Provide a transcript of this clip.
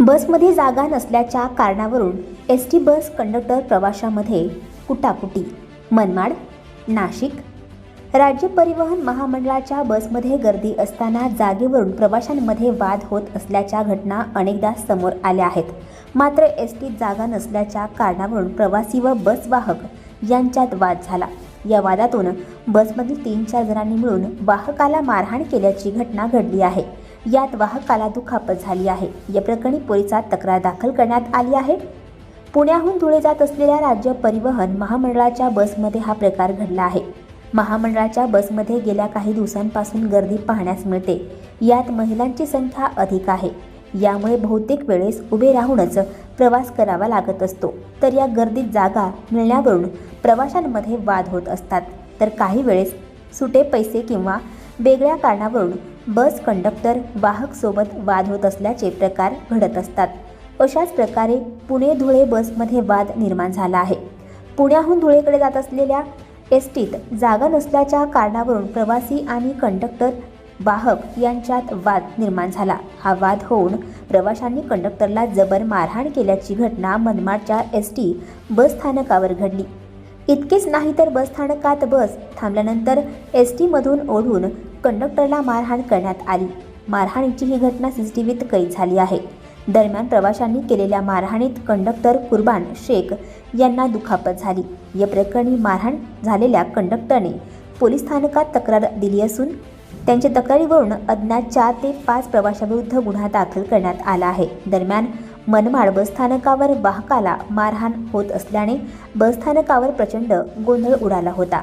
बसमध्ये जागा नसल्याच्या कारणावरून एस टी बस कंडक्टर प्रवाशामध्ये कुटाकुटी. मनमाड नाशिक. राज्य परिवहन महामंडळाच्या बसमध्ये गर्दी असताना जागेवरून प्रवाशांमध्ये वाद होत असल्याच्या घटना अनेकदा समोर आल्या आहेत. मात्र एस टीत जागा नसल्याच्या कारणावरून प्रवासी व बसवाहक यांच्यात वाद झाला. या वादातून बसमधील तीन चार जणांनी मिळून वाहकाला मारहाण केल्याची घटना घडली आहे. यात वाहकाला दुखापत झाली आहे. या प्रकरणी पोलिसात तक्रार दाखल करण्यात आली आहे. पुण्याहून धुळे जात असलेल्या राज्य परिवहन महामंडळाच्या बसमध्ये हा प्रकार घडला आहे. महामंडळाच्या बसमध्ये गेल्या काही दिवसांपासून गर्दी पाहण्यास मिळते. यात महिलांची संख्या अधिक आहे. यामुळे बहुतेक वेळेस उभे राहूनच प्रवास करावा लागत असतो. तर या गर्दीत जागा मिळण्यावरून प्रवाशांमध्ये वाद होत असतात. तर काही वेळेस सुटे पैसे किंवा वेगळ्या कारणावरून बस कंडक्टर वाहकसोबत वाद होत असल्याचे प्रकार घडत असतात. अशाच प्रकारे पुणे धुळे बसमध्ये वाद निर्माण झाला आहे. पुण्याहून धुळेकडे जात असलेल्या एस टीत जागा नसल्याच्या कारणावरून प्रवासी आणि कंडक्टर वाहक यांच्यात वाद निर्माण झाला. हा वाद होऊन प्रवाशांनी कंडक्टरला जबर मारहाण केल्याची घटना मनमाडच्या एस टी बस स्थानकावर घडली. इतकेच नाही तर बस स्थानकात बस थांबल्यानंतर एस टीमधून ओढून कंडक्टरला मारहाण करण्यात आली. मारहाणीची ही घटना सी सी टी व्हीत कैद झाली आहे. दरम्यान प्रवाशांनी केलेल्या मारहाणीत कंडक्टर कुर्बान शेख यांना दुखापत झाली. या प्रकरणी मारहाण झालेल्या कंडक्टरने पोलीस स्थानकात तक्रार दिली असून त्यांच्या तक्रारीवरून अज्ञात चार ते पाच प्रवाशाविरुद्ध गुन्हा दाखल करण्यात आला आहे. दरम्यान मनमाड बसस्थानकावर वाहकाला मारहाण होत असल्याने बसस्थानकावर प्रचंड गोंधळ उडाला होता.